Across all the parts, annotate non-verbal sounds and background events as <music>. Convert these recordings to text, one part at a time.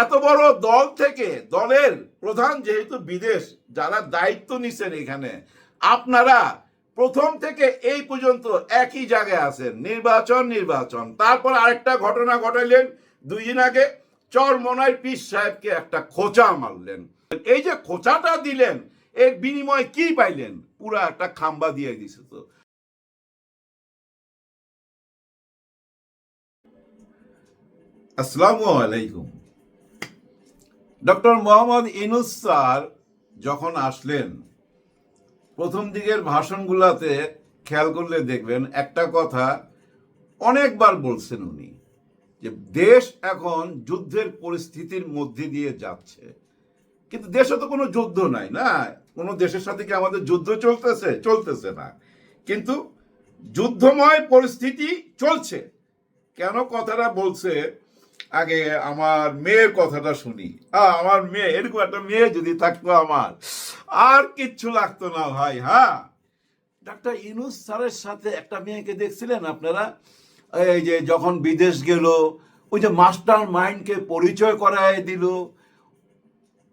এত বড় দল থেকে দলের প্রধান যেহেতু বিদেশ, যারা দায়িত্ব নিছেন এখানে, আপনারা প্রথম থেকে এই পর্যন্ত একই জায়গায় আছেন। নির্বাচন নির্বাচন। তারপর আরেকটা ঘটনা ঘটাইলেন দুই দিন আগে, চরমনায় পীর সাহেবকে একটা খোঁচা মারলেন। এই যে খোঁচাটা দিলেন, এর বিনিময়ে কি পাইলেন? পুরা একটা খাম্বা দিয়ে দিছে তো। আসসালামু আলাইকুম। ডক্টর মোহাম্মদ ইনুস স্যার যখন আসলেন, প্রথম দিকের ভাষণগুলাতে খেয়াল করলে দেখবেন একটা কথা অনেকবার বলছেন উনি, যে দেশ এখন যুদ্ধের পরিস্থিতির মধ্যে দিয়ে যাচ্ছে। কিন্তু দেশে তো কোনো যুদ্ধ নাই না? কোনো দেশের সাথে কি আমাদের যুদ্ধ চলতেছে? চলতেছে না। কিন্তু যুদ্ধময় পরিস্থিতি চলছে। কেন কথাটা বলছে? আগে আমার মেয়ের কথাটা শুনি। আমার মেয়ে, এরকম একটা মেয়ে যদি থাকতো আমার, আর কিচ্ছু লাগতো না ভাই হ্যাঁ? ডাক্তার ইনুস স্যারের সাথে একটা মেয়েকে দেখছিলেন আপনারা? এই যে যখন বিদেশ গেল, ওই যে মাস্টার মাইন্ডকে পরিচয় করায় দিল।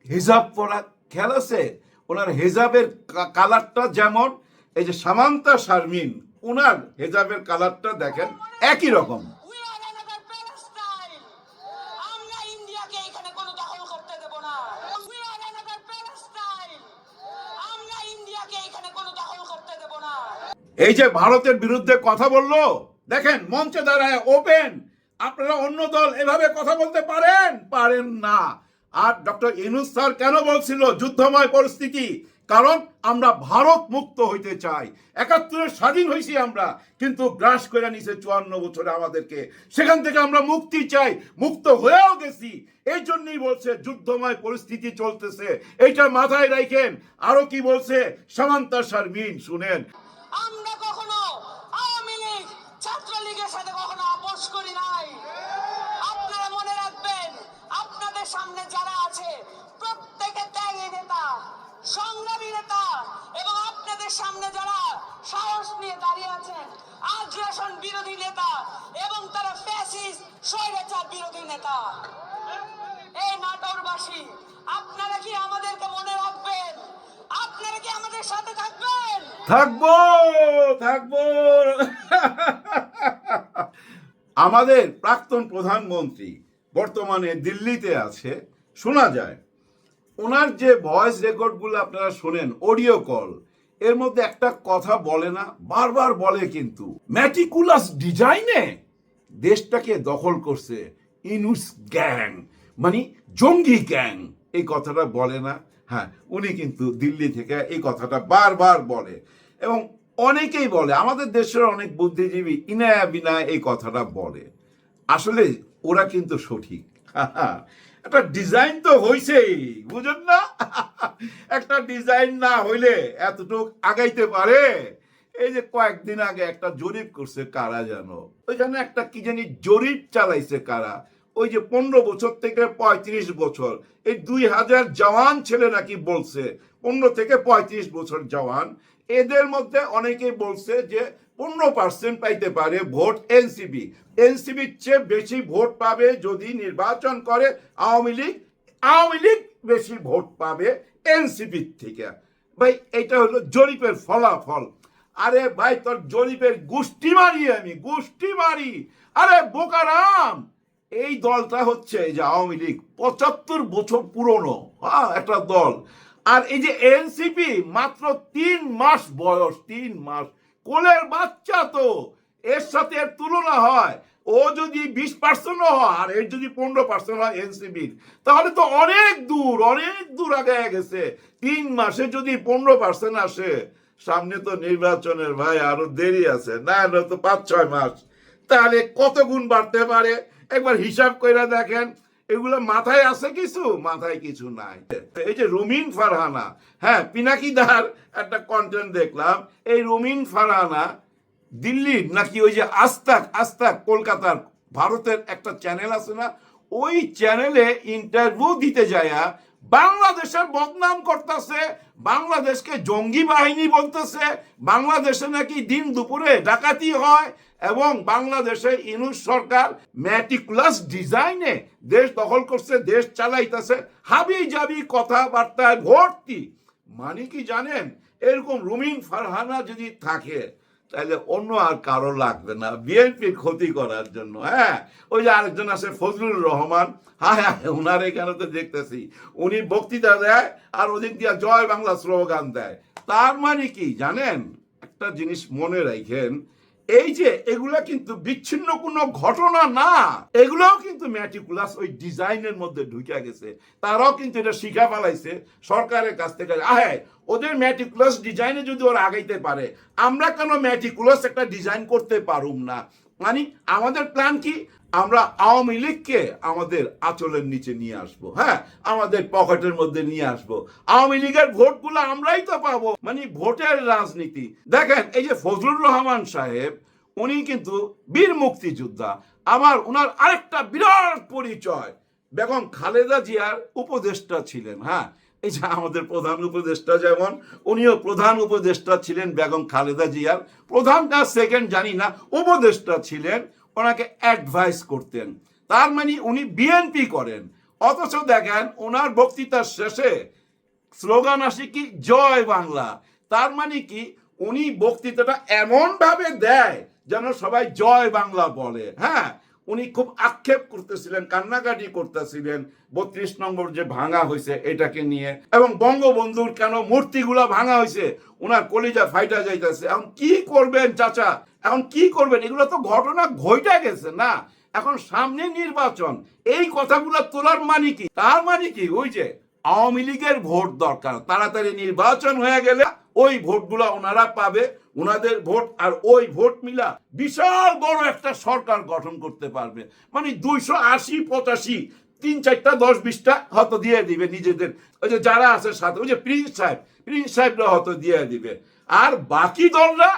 হিজাব পরা, খেয়াল আছে? ওনার হেজাবের কালারটা যেমন, এই যে সামান্তা শারমিন, ওনার হেজাবের কালারটা দেখেন একই রকম We are another Palestine. আমরা ইন্ডিয়াকে এখানে কোনো দখল করতে দেব না We are another Palestine. আমরা ইন্ডিয়াকে এখানে কোনো দখল করতে দেব না এই যে ভারতের বিরুদ্ধে কথা বলল, দেখেন মঞ্চে দাঁড়ায় ওপেন আপনারা অন্য দল এভাবে কথা বলতে পারেন? পারেন না। আর ডক্টর ইনুস স্যার কেন বলছিল যুদ্ধময় পরিস্থিতি? কারণ আমরা ভারত মুক্ত হইতে চাই। একাত্তরে স্বাধীন হয়েছি আমরা, কিন্তু গ্রাস করে নিছে চুয়ান্ন বছরে আমাদেরকে। সেখান থেকে আমরা মুক্তি চাই, মুক্ত হয়েও গেছি। এই জন্যই বলছে যুদ্ধময় পরিস্থিতি চলতেছে। এইটা মাথায় রাখেন আরও কি বলছে? সামান্তা শারমিন শুনেন। থাকব থাকব। আমাদের প্রাক্তন প্রধানমন্ত্রী বর্তমানে দিল্লিতে আছে। শোনা যায়, ওনার যে ভয়েস রেকর্ডগুলো আপনারা শোনেন, অডিও কল, এর মধ্যে একটা কথা বলে না, বারবার বলে কিন্তু। ম্যাটিকুলাস ডিজাইনে দেশটাকে দখল করছে ইনুস গ্যাং মানে জঙ্গি গ্যাং এই কথাটা বলে না। হ্যাঁ উনি কিন্তু দিল্লি থেকে এই কথাটা বারবার বলে। এবং অনেকেই বলে, আমাদের দেশের অনেক বুদ্ধিজীবী ইনায়া বিনায় এই কথাটা বলে। আসলে ওরা কিন্তু সঠিক। <laughs> একটা ডিজাইন তো হইছেই, বুঝুন না? <laughs> একটা ডিজাইন না হইলে এতটুক আগাইতে পারে? এই যে কয়েকদিন আগে একটা জরিপ করছে কারা যেন? ওইখানে একটা কি জানি জরিপ চালাইছে কারা? ওই যে পনেরো বছর থেকে পঁয়ত্রিশ বছর। এই দুই হাজার জওয়ান ছেলে নাকি বলছে, পনেরো থেকে পঁয়ত্রিশ বছর জওয়ান। এদের মধ্যে অনেকেই বলছে যে পনেরো পার্সেন্ট পাইতে পারে ভোট এনসিপি এনসিপির চেয়ে বেশি ভোট পাবে যদি নির্বাচন করে আওয়ামী লীগ। আওয়ামী লীগ বেশি ভোট পাবে এনসিপির থেকে। ভাই, এটা হলো জরিপের ফলাফল। আরে ভাই, তোর জরিপের গুষ্টি মারি আমি, গুষ্টি মারি। আরে বোকারাম! এই দলটা হচ্ছে এই যে আওয়ামী লীগ, পঁচাত্তর বছর পুরনো হ্যাঁ একটা দল। আর এই যে এনসিপি মাত্র তিন মাস বয়স, তিন মাস। কোলের বাচ্চা তো, এর সাথে এর তুলনা হয়। ও যদি বিশ পার্সেন্ট হয়, আর এর যদি পনেরো পার্সেন্ট হয় এনসিপির তাহলে তো অনেক দূর অনেক দূর আগে গেছে। তিন মাসে যদি পনেরো পার্সেন্ট আসে, সামনে তো নির্বাচনের ভাই আরও দেরি আছে। না, তো পাঁচ, ছয় মাস। তাহলে কত গুণ বাড়তে পারে? একবার হিসাব করে দেখেন, এগুলো মাথায় আছে কিছু? মাথায় কিছু নাই। এই যে রুমিন ফারহানা হ্যাঁ পিনাকিদার একটা কন্টেন্ট দেখলাম, এই রুমিন ফারহানা দিল্লির নাকি ওই যে আস্তাক আস্তাক কলকাতার ভারতের একটা চ্যানেল আছে না, ওই চ্যানেলে ইন্টারভিউ দিতে যায়া বাংলাদেশের বদনাম করতেছে, বাংলাদেশকে জঙ্গি বাহিনী বলতেছে, বাংলাদেশে নাকি দিন দুপুরে ডাকাতি হয় এবং বাংলাদেশে ইনুস সরকার ম্যাটিকুলাস ডিজাইনে দেশ দখল করছে, দেশ চালাইতেছে হাবি জাবি কথাবার্তায় ভর্তি। মানে কি জানেন, এরকম রুমিন ফারহানা যদি থাকে তাহলে অন্য আর কারও লাগবে না। বিএনপির ক্ষতি করার জন্য হ্যাঁ? ওই যে আরেকজন আছে, ফজলুর রহমান। হ্যাঁ হ্যাঁ ওনার এখানে তো দেখতেছি। উনি বক্তৃতা দেয় আর ওদিক দিয়ে জয় বাংলা স্লোগান দেয়। তার মানে কি জানেন? একটা জিনিস মনে রাখেন এই যে এগুলা কিন্তু বিচ্ছিন্ন কোনো ঘটনা না, এগুলাও কিন্তু ম্যাটিকুলাস ওই ডিজাইনের মধ্যে ঢুকে গেছে। তারাও কিন্তু এটা শিখা পালাইছে সরকারের কাছ থেকে। আহে, ওদের ম্যাটিকুলাস ডিজাইনে যদি ওরা আগাইতে পারে, আমরা কেন ম্যাটিকুলাস একটা ডিজাইন করতে পারুম না? মানে আমাদের প্ল্যান কি? আমরা আওয়ামী লীগকে আমাদের আঁচলের নিচে নিয়ে আসব হ্যাঁ? আমাদের পকেটের মধ্যে নিয়ে আসব। আওয়ামী লীগের ভোটগুলো আমরাই তো পাবো। মানে ভোটের রাজনীতি। দেখেন, এই যে ফজলুর রহমান সাহেব, উনি কিন্তু বীর মুক্তিযোদ্ধা। আবার ওনার আরেকটা বিরাট পরিচয়। বেগম খালেদা জিয়ার উপদেষ্টা ছিলেন হ্যাঁ? এই যে আমাদের প্রধান উপদেষ্টা যেমন, উনিও প্রধান উপদেষ্টা ছিলেন বেগম খালেদা জিয়ার। প্রধানটা সেকেন্ড জানি না, উপদেষ্টা ছিলেন ওনাকে অ্যাডভাইস করতেন। তার মানে উনি বিএনপি করেন। অথচ দেখেন, ওনার বক্তৃতার শেষে স্লোগান আসে কি, জয় বাংলা। তার মানে কি, উনি বক্তৃতাটা এমনভাবে দেয় যেন সবাই জয় বাংলা বলে। হ্যাঁ? উনি খুব আক্ষেপ করতেছিলেন, কান্নাকাটি করতেছিলেন, বত্রিশ নম্বর যে ভাঙা হয়েছে এটাকে নিয়ে। এবং বঙ্গবন্ধুর কেন মূর্তিগুলো ভাঙা হয়েছে ওনার কলিজা ফাইটা যাইতেছে। এখন কি করবেন চাচা? এখন কি করবেন? এগুলো তো ঘটনা ঘইটা গেছে না। এখন সামনে নির্বাচন। এই কথাগুলো তোলার মানে কি? তার মানে কি? ওই যে আওয়ামী লীগের ভোট দরকার। তাড়াতাড়ি নির্বাচন হয়ে গেলে ওই ভোটগুলো ওনারা পাবে, ওনাদের ভোট আর ওই ভোট মিলা বিশাল বড় একটা সরকার গঠন করতে পারবে। মানে দুইশো আশি, পঁচাশি, তিন চারটা, দশ বিশটা হয়তো দিয়ে দিবে নিজেদের। ওই যে যারা আছে সাথে, ওই যে প্রিন্স সাহেব, প্রিন্স সাহেবরা হয়তো দিয়ে দিবে। আর বাকি দলরা,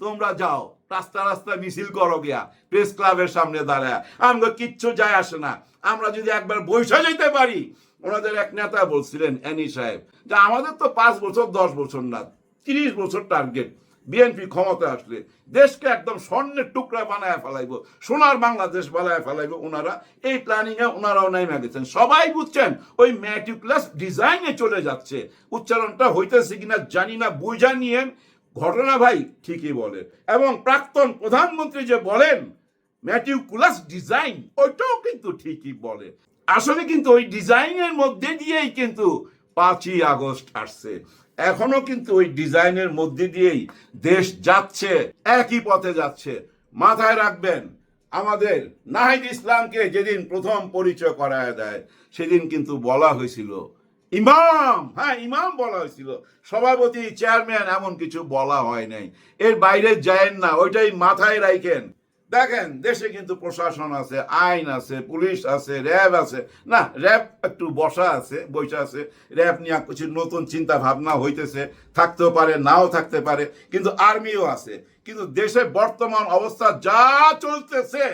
তোমরা যাও, রাস্তা রাস্তা মিছিল করো গিয়া, প্রেস ক্লাবের সামনে দাঁড়ায়। আমরা কিচ্ছু যায় আসে না। আমরা যদি একবার বৈশা যেতে পারি ওনাদের এক নেতা বলছিলেন অ্যানি সাহেব, যে আমাদের তো পাঁচ বছর, দশ বছর না, তিরিশ বছর টার্গেট বিএনপি ক্ষমতা আসলে দেশকে একদম স্বর্ণের টুকরা বানায় ফেলাইবো, সোনার বাংলাদেশ বানায় ফেলাইবো ওনারা। এই প্ল্যানিং এ ওনারাও নাইমা গেছেন। সবাই বুঝছেন, ওই ম্যাটিকুলাস ডিজাইনে চলে যাচ্ছে। উচ্চারণটা হইতেছে কিনা জানি না, বুঝা নিয়ে ঘটনা ভাই ঠিকই বলে। এবং প্রাক্তন প্রধানমন্ত্রী যে বলেন ম্যাটিকুলাস ডিজাইন ওইটাও কিন্তু ঠিকই বলে। আসলে কিন্তু ওই ডিজাইনের মধ্যে দিয়েই কিন্তু পাঁচই আগস্ট আসছে। এখনও কিন্তু ওই ডিজাইনের মধ্যে দিয়েই দেশ যাচ্ছে, একই পথে যাচ্ছে। মাথায় রাখবেন, আমাদের নাহিদ ইসলামকে যেদিন প্রথম পরিচয় করায় দেয়, সেদিন কিন্তু বলা হয়েছিল, ইমাম হ্যাঁ ইমাম বলা হয়েছিল। সভাপতি, চেয়ারম্যান এমন কিছু বলা হয় নাই। এর বাইরে যায়েন না, ওইটাই মাথায় রাখেন দেখেন, দেশে কিন্তু প্রশাসন আছে, আইন আছে, পুলিশ আছে, র্যাব আছে। না, র্যাব একটু বসা আছে বৈশা আছে। র্যাব নিয়ে কিছু নতুন চিন্তা ভাবনা হইতেছে, থাকতেও পারে, নাও থাকতে পারে, কিন্তু আর্মিও আছে। কিন্তু দেশে বর্তমান অবস্থা যা চলতেছে,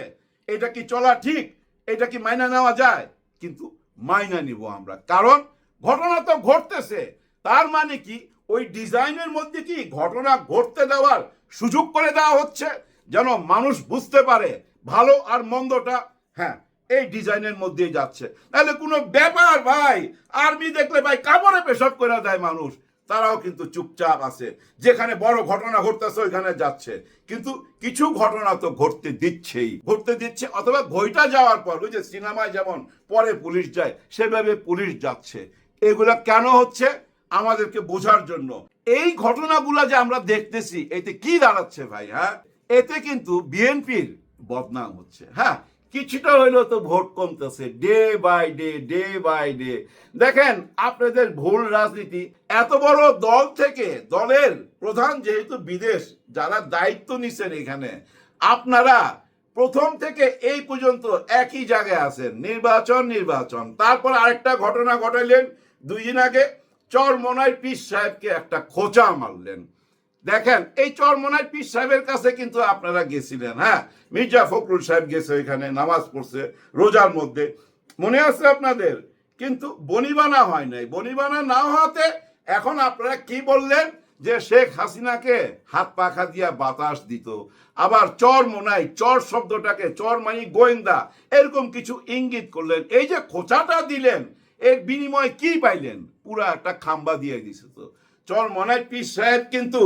এটা কি চলা ঠিক? এটা কি মাইনা নেওয়া যায়? কিন্তু মাইনা নিব আমরা। কারণ ঘটনা তো ঘটতেছে। তার মানে কি? ওই ডিজাইনের মধ্যে কি ঘটনা ঘটতে দেওয়ার সুযোগ করে দেওয়া হচ্ছে? যেন মানুষ বুঝতে পারে ভালো আর মন্দটা। হ্যাঁ এই ডিজাইনের মধ্যেই যাচ্ছে। তাহলে কোনো ব্যাপার ভাই, আর্মি দেখলে ভাই কামড়ে পেশাব করে দেয় মানুষ। তারাও কিন্তু চুপচাপ আছে। যেখানে বড় ঘটনা ঘটতেছে, ওইখানে যাচ্ছে। কিন্তু কিছু ঘটনা তো ঘটতে দিচ্ছেই। ঘটতে দিচ্ছে অথবা ঘইটা যাওয়ার পর, ওই যে সিনেমায় যেমন পরে পুলিশ যায়, সেভাবে পুলিশ যাচ্ছে। এগুলা কেন হচ্ছে? আমাদেরকে বোঝার জন্য। এই ঘটনাগুলা যে আমরা দেখতেছি, এতে কি দাঁড়াচ্ছে ভাই হ্যাঁ? এতে কিন্তু বিএনপির বদনাম হচ্ছে। হ্যাঁ কিছুটা হইলেও তো ভোট কমতেছে, day by day day by day. দেখেন, আপনাদের ভুল রাজনীতি, এত বড় দল থেকে দলের প্রধান যেহেতু বিদেশ, যারা দায়িত্ব নিছেন এখানে, আপনারা প্রথম থেকে এই পর্যন্ত একই জায়গায় আছেন, নির্বাচন নির্বাচন। তারপর আরেকটা ঘটনা ঘটাইলেন দুই দিন আগে চরমনাই পিস সাহেবকে একটা খোঁচা মারলেন। দেখেন, এই চরমনাই পিস সাহেবের কাছে কিন্তু আপনারা গেছিলেন হ্যাঁ? মির্জা ফখরুল সাহেব গেছে ওইখানে, নামাজ পড়ছে, রোজার মধ্যে। মনে আছে আপনাদের? কিন্তু বনিবানা হয় নাই। বনিবানা না হওয়াতে এখন আপনারা কি বললেন? যে শেখ হাসিনাকে হাত পাখা দিয়া বাতাস দিত। আবার চর মোনাই, চর শব্দটাকে, চর মানে গোয়েন্দা, এরকম কিছু ইঙ্গিত করলেন। এই যে খোঁচাটা দিলেন, এর বিনিময়ে কি পাইলেন? পুরা একটা খাম্বা দিয়ে দিছে তো। চর মনাই পীর সাহেব কিন্তু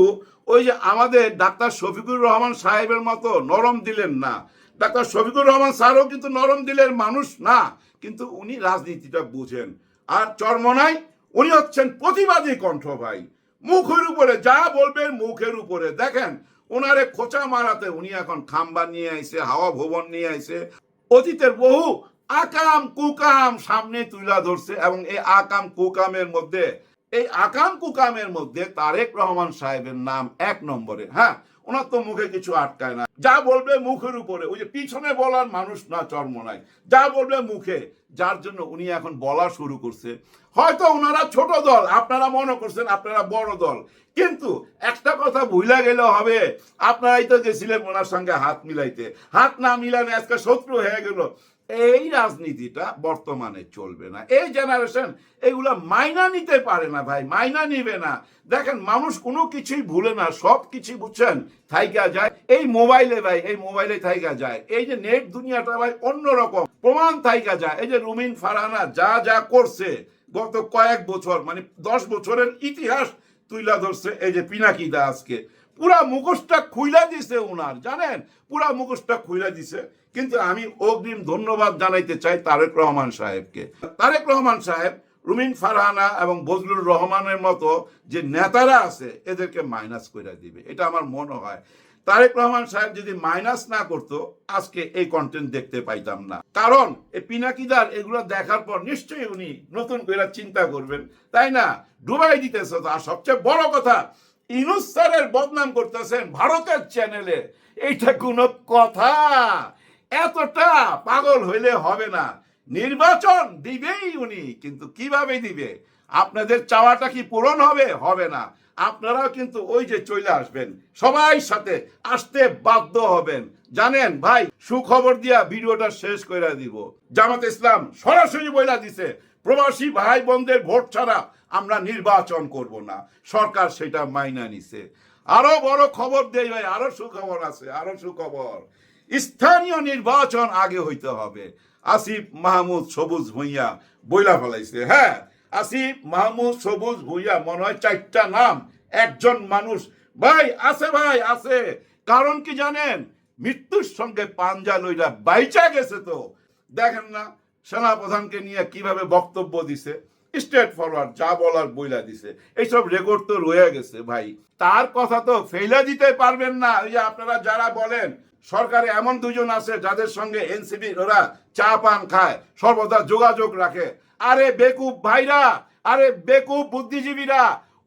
ওই যে আমাদের ডাক্তার শফিকুর রহমান সাহেবের মতো নরম দিলেন না। ডাক্তার শফিকুর রহমান স্যারও কিন্তু নরম দিলের মানুষ না, কিন্তু উনি রাজনীতিটা বুঝেন। আর চরমনাই উনি হচ্ছেন প্রতিবাদী কণ্ঠ ভাই। মুখের উপরে, যা বলবেন মুখের উপরে। দেখেন ওনারে খোঁচা মারাতে উনি এখন খাম্বা নিয়ে আইছে হাওয়া ভবন নিয়ে আইছে অতীতের বহু আকাম কুকাম সামনে তুলা ধরছে এবং এই আকাম কুকামের মধ্যে এই আকাম কুকামের মধ্যে তারেক রহমান সাহেবের নাম এক নম্বরে হ্যাঁ? ওনার তো মুখে কিছু আটকায় না। যা বলবে মুখের উপরে, ওই যে পিছনে বলার মানুষ না, চর্ম নাই। যা বলবে মুখে, যার জন্য উনি এখন বলা শুরু করছে। হয়তো ওনারা ছোট দল, আপনারা মনে করছেন আপনারা বড় দল। কিন্তু একটা কথা ভুলা গেলে হবে, আপনারাই তো গেছিলেন ওনার সঙ্গে হাত মিলাইতে। হাত না মিলানে আজকে শত্রু হয়ে গেল। এই রাজনীতিটা বর্তমানে চলবে না। এই জেনারেশন এগুলা মাইনা নিতে পারে না ভাই, মাইনা নিবে না। দেখেন, মানুষ কোনো কিছুই ভুলে না, সব কিছু বুঝছেন? থাইকা যায়। এই মোবাইলে ভাই, এই মোবাইলে থাইকা যায়। এই যে নেট দুনিয়াটা ভাই অন্যরকম, প্রমাণ থাইকা যায়। এই যে রুমিন ফারহানা যা যা করছে, গত কয়েক বছর মানে দশ বছরের ইতিহাস তুইলা ধরছে, এই যে পিনাকি দা আজকে। পুরা মুখোশটা খুইলা দিছে ওনার জানেন? পুরা মুখোশটা খুইলা দিছে। কিন্তু আমি অগ্রিম ধন্যবাদ জানাইতে চাই তারেক রহমান সাহেবকে। তারেক রহমান সাহেব, রুমিন ফারহানা এবং বজলুর রহমানের মতো যে নেতারা আছে, এদেরকে মাইনাস করে দিবে। এটা আমার মনে হয়। তারেক রহমান সাহেব যদি মাইনাস না করতো, আজকে এই কন্টেন্ট দেখতে পাইতাম না। কারণ, এই পিনাকিদার এগুলো দেখার পর নিশ্চয়ই উনি নতুন করে চিন্তা করবেন, তাই না? ডুবাই দিতেছে আর সবচেয়ে বড় কথা ইনুস বদনাম করতেছেন ভারতের চ্যানেলে। এইটা কোনো কথা। এতটা পাগল হইলে হবে না। নির্বাচন দিবেই উনি, কিন্তু কীভাবে দিবে? আপনাদের চাওয়াটা কি পূরণ হবে? হবে না। আপনারাও কিন্তু ওই যে চলে আসবেন। সবাই সাথে আসতে বাধ্য হবেন। জানেন ভাই, সুখবর দিয়া ভিডিওটা শেষ করে দিব। জামাত ইসলাম সরাসরি বইলা দিছে। প্রবাসী ভাই বোনদের ভোট ছাড়া আমরা নির্বাচন করব না। সরকার সেটা মাইনা নিছে। আরও বড় খবর দেই ভাই, আরও সুখবর আছে, আরও সুখবর। স্থানীয় নির্বাচন আগে হইতে হবে। আসিফ মাহমুদ সবুজ ভুইয়া বইলা ফেলাইছে। হ্যাঁ আসিফ মাহমুদ সবুজ ভুইয়া মনে হয় চারটা নাম, একজন মানুষ। ভাই, আছে ভাই, আছে। কারণ কি জানেন? মৃত্যুর সঙ্গে পাঞ্জা লইলা বাইচা গেছে তো। দেখেন না সেনাপ্রধানকে নিয়ে কীভাবে বক্তব্য দিছে স্ট্রেট ফরওয়ার্ড যা বলার বইলা দিছে, এইসব রেকর্ড তো রয়ে গেছে ভাই। তার কথা তো ফেলে দিতে পারবেন না। ওই যে আপনারা যারা বলেন, সরকারে এমন দুজন আছে যাদের সঙ্গে এনসিপি, ওরা চা পান খায়, সর্বদা যোগাযোগ রাখে। আরে বেকুব ভাইরা, আরে বেকুব বুদ্ধিজীবীরা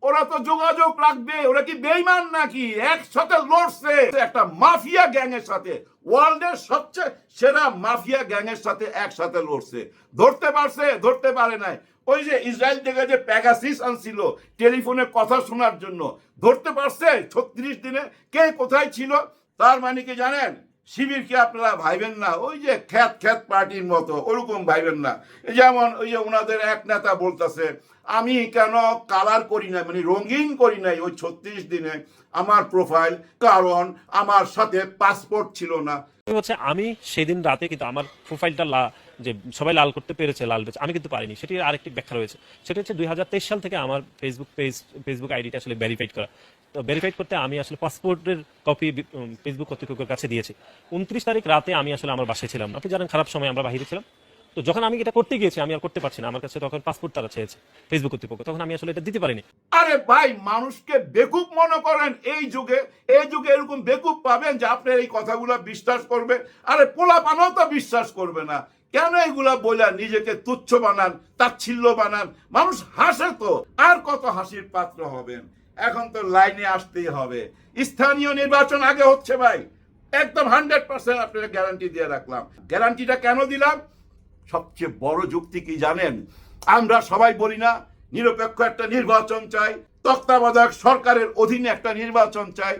ওরা তো যোগাযোগ রাখবে, ওরা কি বেইমান নাকি? একসাথে লড়ছে। একটা মাফিয়া গ্যাং এর সাথে, ওয়ার্ল্ডের সবচেয়ে সেরা মাফিয়া গ্যাং এর সাথে একসাথে লড়ছে। ধরতে পারছে, ধরতে পারে নাই। ওই যে ইসরায়েল থেকে যে প্যাগাসিস আনছিল, টেলিফোনে কথা শোনার জন্য। ধরতে পারছে, ছত্রিশ দিনে কে কোথায় ছিল? তার মানে কি জানেন? শিবিরকে আপনারা ভাইবেন না, ওই যে খ্যাত খ্যাত পার্টির মতো, ওরকম ভাইবেন না। যেমন ওই যে ওনাদের এক নেতা বলতেছে, আমি কেন কালার করি নাই মানে রঙিন করি নাই ওই ছত্রিশ দিনে আমার প্রোফাইল কারণ আমার সাথে পাসপোর্ট ছিল না। আমি সেদিন রাতে কিন্তু আমার প্রোফাইলটা যে সবাই লাল করতে পেরেছে, লাল পেয়েছে, আমি কিন্তু পারিনি, সেটির আরেকটি ব্যাখ্যা রয়েছে। সেটা হচ্ছে দুই সাল থেকে আমার ফেসবুক পেজ ফেসবুক আইডিটা আসলে ভেরিফাইড করা। তো ভেরিফাইড করতে আমি আসলে পাসপোর্টের কপি ফেসবুক কর্তৃপক্ষের কাছে দিয়েছি। উনত্রিশ তারিখ রাতে আমি আসলে আমার বাসায় ছিলাম। আপনি জানেন খারাপ সময় আমরা বাইরে ছিলাম। তো যখন আমি এটা করতে গিয়েছি, আমি আর করতে পারছি না। আমার কাছে তখন পাসপোর্ট তারা চেয়েছে ফেসবুক কর্তৃপক্ষ। তখন আমি আসলে এটা দিতে পারিনি। আরে ভাই, মানুষকে বেকুব মনে করেন এই যুগে। এই যুগে এরকম বেকুব পাবেন যে আপনার এই কথাগুলো বিশ্বাস করবে। আরে পোলা পানাও তো বিশ্বাস করবে না। কেন এগুলা বলে নিজেকে তুচ্ছ বানান, তাচ্ছিল্য বানান? মানুষ হাসে তো, আর কত হাসির পাত্র হবেন? এখন তো লাইনে আসতেই হবে। স্থানীয় নির্বাচন আগে হচ্ছে ভাই। একদম হান্ড্রেড পার্সেন্ট আপনাকে গ্যারান্টি দিয়ে রাখলাম। গ্যারান্টিটা কেন দিলাম? সবচেয়ে বড় যুক্তি কি জানেন? আমরা সবাই বলি না, নিরপেক্ষ একটা নির্বাচন চাই, তত্ত্বাবধায়ক সরকারের অধীনে একটা নির্বাচন চাই।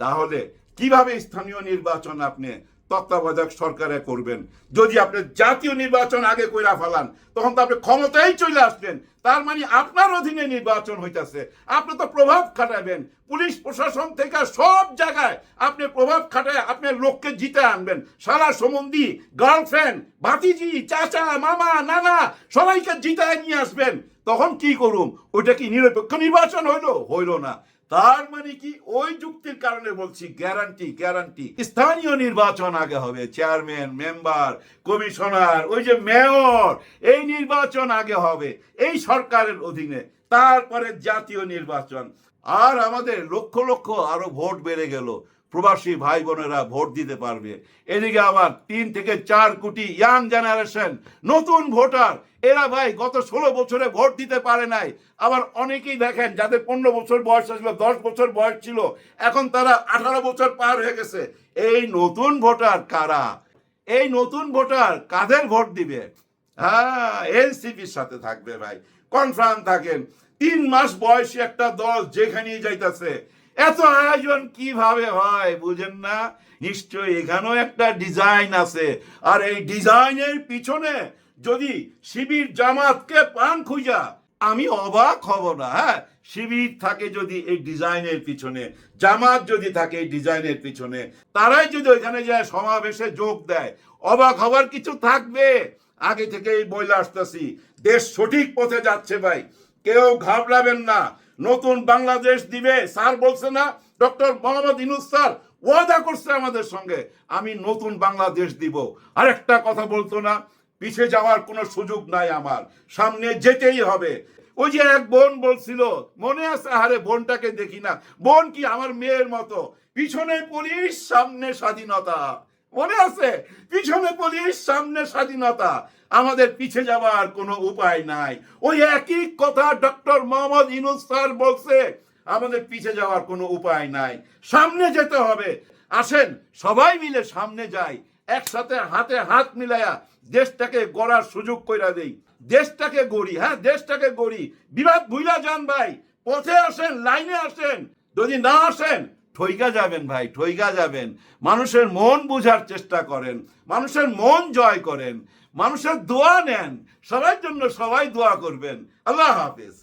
তাহলে কীভাবে স্থানীয় নির্বাচন আপনি তত্ত্বাবধায়ক সরকারে করবেন। যদি আপনি জাতীয় নির্বাচন আগে কইরা ফেলান, তখন তো আপনি ক্ষমতায় চলে আসবেন তার মানে আপনার অধীনে নির্বাচন হইতাছে। আপনি তো প্রভাব খাটাবেন। পুলিশ প্রশাসন থেকে সব জায়গায় আপনি প্রভাব খাটায় আপনি লোককে জিতে আনবেন। সারা সম্বন্ধী গার্লফ্রেন্ড, ভাতিজি, চাচা, মামা, নানা, সবাইকে জিতায় নিয়ে আসবেন। তখন কি করুম? ওইটা কি নিরপেক্ষ নির্বাচন হইল? হইল না। তার মানে কি? ওই যুক্তির কারণে বলছি গ্যারান্টি গ্যারান্টি স্থানীয় নির্বাচন আগে হবে চেয়ারম্যান মেম্বার কমিশনার ওই যে মেয়র এই নির্বাচন আগে হবে, এই সরকারের অধীনে। তারপরে জাতীয় নির্বাচন। আর আমাদের লক্ষ লক্ষ আরও ভোট বেড়ে গেল। প্রবাসী ভাই বোনেরা ভোট দিতে পারবে। এদিকে আবার তিন থেকে চার কোটি ইয়াং জেনারেশন, নতুন ভোটার। এরা ভাই গত ষোলো বছরে ভোট দিতে পারে নাই। আবার অনেকেই দেখেন যাদের পনেরো বছর বয়স ছিল, দশ বছর বয়স ছিল, এখন তারা আঠারো বছর পার হয়ে গেছে। এই নতুন ভোটার কারা? এই নতুন ভোটার কাদের ভোট দিবে? হ্যাঁ এনসিপির সাথে থাকবে ভাই। কনফার্ম থাকেন, তিন মাস বয়সী একটা দল যেখানেই যাইতাছে এত আয়োজন কীভাবে হয় বুঝেন না? নিশ্চয়ই এখানেও একটা ডিজাইন আছে। আর এই ডিজাইনের পিছনে যদি শিবির জামাতকে পান খুঁজা, আমি অবাক হব না হ্যাঁ? শিবির থাকে যদি এই ডিজাইনের পিছনে, জামাত যদি থাকে এই ডিজাইনের পিছনে, তারাই যদি ওইখানে যায় সমাবেশে যোগ দেয়, অবাক হবার কিছু থাকবে? আগে থেকেই বইলে আসতেছি, দেশ সঠিক পথে যাচ্ছে ভাই। কেউ ঘাবড়াবেন না নতুন বাংলাদেশ দিবে। স্যার বলছে না, ডক্টর মোহাম্মদ ইনুস স্যার, ওয়াদা করছে আমাদের সঙ্গে, আমি নতুন বাংলাদেশ দিব। আরেকটা কথা বলতো না, পিছে যাওয়ার কোনো সুযোগ নাই আমার, সামনে যেতেই হবে। ওই যে এক বোন বলছিল, মনে আছে? আরে বোনটাকে দেখি না। বোন কি আমার মেয়ের মতো? পিছনে পুলিশ, সামনে স্বাধীনতা। মনে আছে? পিছনে পুলিশ, সামনে স্বাধীনতা। আমাদের পিছে যাওয়ার কোনো উপায় নাই। ওই একই কথা ডক্টর মোহাম্মদ ইনুস স্যার বলছে, আমাদের পিছে যাওয়ার কোনো উপায় নাই। সামনে যেতে হবে। আসেন, সবাই মিলে সামনে যাই। একসাথে হাতে হাত মিলাইয়া দেশটাকে গড়ার সুযোগ কইরা দেই। দেশটাকে গড়ি হ্যাঁ দেশটাকে গড়ি। বিবাদ ভুইলা যান ভাই, পথে আসেন, লাইনে আসেন। যদি না আসেন ঠইকা যাবেন ভাই ঠইকা যাবেন। মানুষের মন বুঝার চেষ্টা করেন। মানুষের মন জয় করেন। মানুষের দোয়া নেন। সবার জন্য সবাই দোয়া করবেন। আল্লাহ হাফেজ।